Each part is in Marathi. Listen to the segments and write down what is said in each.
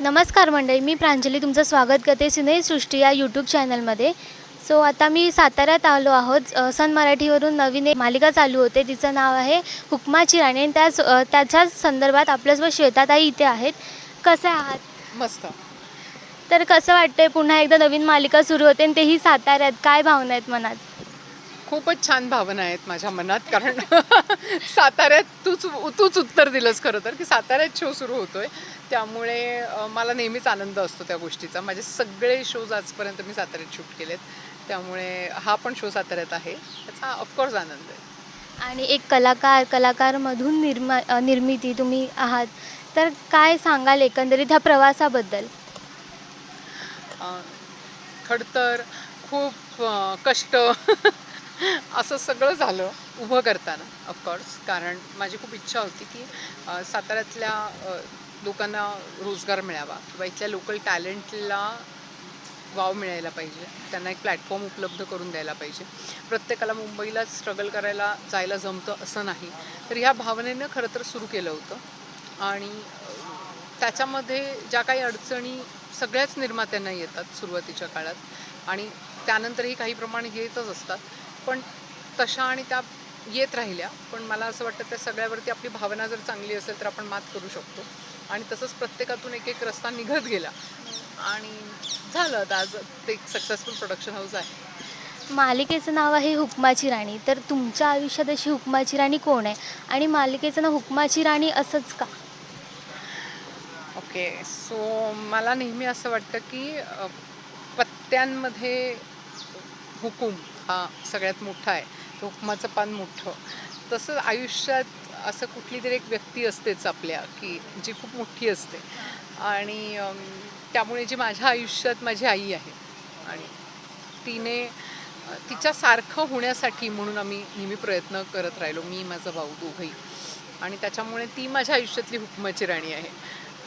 नमस्कार मंडळी मी प्रांजली तुमचं स्वागत करते सिनेसृष्टी या यूट्यूब चॅनलमध्ये सो आता मी साताऱ्यात आलो आहोत. सन मराठीवरून नवीन एक मालिका चालू होते. तिचं नाव आहे हुकमाची राणी. आणि त्याच त्याच्याच संदर्भात आपल्यासोबत श्वेताताई इथे आहेत. कसे आहात? मस्त. तर कसं वाटतंय पुन्हा एकदा नवीन मालिका सुरू होते आणि तेही साताऱ्यात? काय भावना आहेत मनात? खूपच छान भावना आहेत माझ्या मनात कारण साताऱ्यात तूच तूच उत्तर दिलंस खरं तर की साताऱ्यात शो सुरू होतोय. त्यामुळे मला नेहमीच आनंद असतो त्या गोष्टीचा. माझे सगळे शोज आजपर्यंत मी साताऱ्यात शूट केलेत. त्यामुळे हा पण शो साताऱ्यात आहे. त्याचा ऑफकोर्स आनंद आहे. आणि एक कलाकार कलाकारमधून निर्मा निर्मिती तुम्ही आहात. तर काय सांगाल एकंदरीत ह्या प्रवासाबद्दल? खडतर खूप कष्ट असं सगळं झालं उभं करताना ऑफकोर्स कारण माझी खूप इच्छा होती की साताऱ्यातल्या लोकांना रोजगार मिळावा किंवा इथल्या लोकल टॅलेंटला वाव मिळायला पाहिजे. त्यांना एक प्लॅटफॉर्म उपलब्ध करून द्यायला पाहिजे. प्रत्येकाला मुंबईला स्ट्रगल करायला जायला जमतं असं नाही. तर ह्या भावनेनं खरं तर सुरू केलं होतं. आणि त्याच्यामध्ये ज्या काही अडचणी सगळ्याच निर्मात्यांना येतात सुरुवातीच्या काळात. आणि त्यानंतरही काही प्रमाण येतच असतात. पण तशा आणि त्या येत राहिल्या. पण मला असं वाटतं त्या सगळ्यावरती आपली भावना जर चांगली असेल तर आपण मात करू शकतो. आणि तसंच प्रत्येकातून एक एक रस्ता निघत गेला. आणि झालं आता आज ते एक सक्सेसफुल प्रोडक्शन हाऊस आहे. मालिकेचं नाव आहे हुकमाची राणी. तर तुमच्या आयुष्यात अशी हुकमाची राणी कोण आहे? आणि मालिकेचं नाव हुकमाची राणी असंच का? ओके सो मला नेहमी असं वाटतं की अ, पत्त्यांमध्ये हुकूम. हा सगळ्यात मोठा आहे. तो हुकमाचं पान मोठं. तसं आयुष्यात असं कुठली तरी एक व्यक्ती असतेच आपल्या की जी खूप मोठी असते. आणि त्यामुळे जी माझ्या आयुष्यात माझी आई आहे. आणि तिने तिच्या तिच्यासारखं होण्यासाठी म्हणून आम्ही नेहमी प्रयत्न करत राहिलो मी माझा भाऊ दोघंही. आणि त्याच्यामुळे ती माझ्या आयुष्यातली हुकमाची राणी आहे.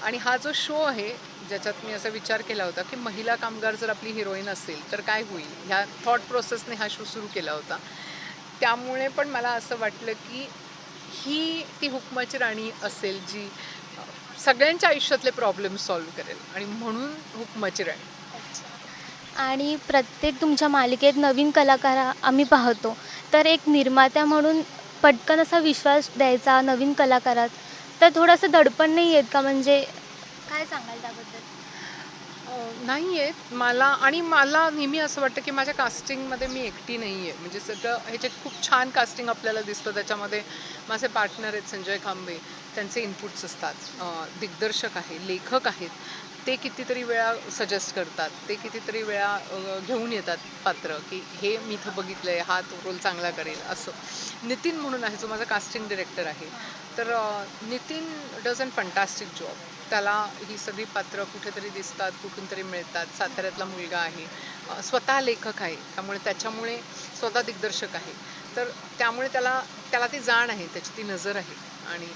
आणि हा जो शो आहे ज्याच्यात मी असा विचार केला होता की महिला कामगार जर आपली हिरोईन असेल तर काय होईल? ह्या थॉट प्रोसेसने हा शो सुरू केला होता. त्यामुळे पण मला असं वाटलं की ही ती हुकमाची राणी असेल जी सगळ्यांच्या आयुष्यातले प्रॉब्लेम सॉल्व्ह करेल आणि म्हणून हुकमाची राणी. आणि प्रत्येक तुमच्या मालिकेत नवीन कलाकार आम्ही पाहतो. तर एक निर्मात्या म्हणून पटकन असा विश्वास द्यायचा नवीन कलाकारात? तर थोडंसं दडपण नाही आहेत का? म्हणजे काय सांगाल त्याबद्दल? नाही आहेत. मला आणि मला नेहमी असं वाटतं की माझ्या कास्टिंगमध्ये मी एकटी नाही आहे. म्हणजे सगळं ह्याचे खूप छान कास्टिंग आपल्याला दिसतं. त्याच्यामध्ये माझे पार्टनर आहेत संजय खांबे. त्यांचे इनपुट्स असतात. दिग्दर्शक आहे लेखक आहेत. ते कितीतरी वेळा सजेस्ट करतात. ते कितीतरी वेळा घेऊन येतात पात्र की हे मी इथं बघितलं आहे हा तो रोल चांगला करेल असं. नितीन म्हणून आहे जो माझा कास्टिंग डिरेक्टर आहे. तर Nitin does an fantastic job त्याला ही सगळी पात्र कुठेतरी दिसतात कुठून तरी मिळतात. साताऱ्यातला मुलगा आहे. स्वतः लेखक आहे. त्यामुळे त्याच्यामुळे स्वतः दिग्दर्शक आहे. तर त्यामुळे त्याला त्याला ती जाण आहे त्याची ती नजर आहे. आणि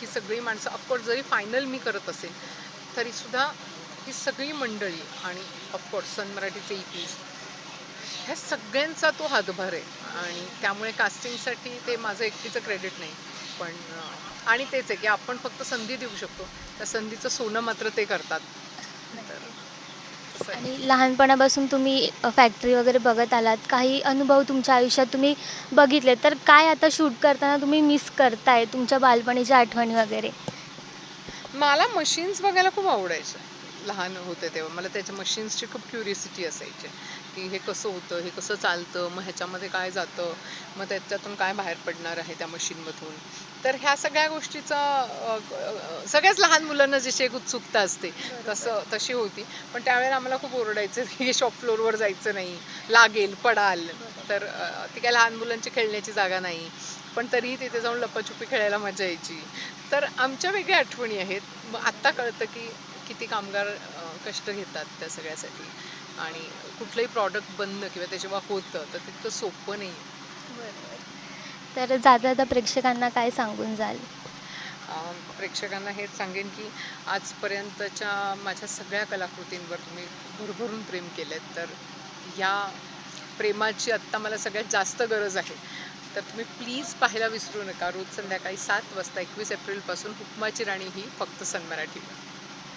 ही सगळी माणसं ऑफकोर्स जरी फायनल मी करत असेल तरीसुद्धा ही सगळी मंडळी आणि ऑफकोर्स सन मराठीचे ई पीज ह्या सगळ्यांचा तो हातभार आहे. आणि त्यामुळे कास्टिंगसाठी ते माझं एकटीचं क्रेडिट नाही. पण आणि तेच आहे की आपण फक्त संधी देऊ शकतो. त्या संधीचं सोनं मात्र ते करतात. तर. आणि लहानपणापासून तुम्ही फॅक्टरी वगैरे बघत आलात. काही अनुभव तुमच्या आयुष्यात तुम्ही बघितले तर काय आता शूट करताना तुम्ही मिस करताय तुमच्या बालपणीच्या आठवणी वगैरे? मला मशीन्स बघायला खूप आवडायचं. लहान होते तेव्हा. मला त्याच्या मशीन्सची खूप क्युरिसिटी असायची की हे कसं होतं हे कसं चालतं मग ह्याच्यामध्ये काय जातं मग त्याच्यातून काय बाहेर पडणार आहे त्या मशीनमधून तर ह्या सगळ्या गोष्टीचा सगळ्याच लहान मुलांना जशी एक उत्सुकता असते तसं तशी होती. पण त्यावेळेला आम्हाला खूप ओरडायचं की शॉप फ्लोअरवर जायचं नाही. लागेल पडाल. तर ती काय लहान मुलांची खेळण्याची जागा नाही. पण तरीही तिथे जाऊन लपाछुपी खेळायला मजा यायची. तर आमच्या वेगळ्या आठवणी आहेत. मग आत्ता कळतं की किती कामगार कष्ट घेतात त्या सगळ्यासाठी? आणि कुठलंही प्रॉडक्ट बनणं किंवा ते जेव्हा होतं तर तितकं सोपं नाही तर जाता जाता प्रेक्षकांना काय सांगून जाल? प्रेक्षकांना हेच सांगेन की आजपर्यंतच्या माझ्या सगळ्या कलाकृतींवर तुम्ही भरभरून प्रेम केलेत. तर या प्रेमाची आत्ता मला सगळ्यात जास्त गरज आहे. तर तुम्ही प्लीज पाहायला विसरू नका. रोज संध्याकाळी सात वाजता एकवीस एप्रिलपासून हुकमाची राणी ही फक्त सन मराठीवर.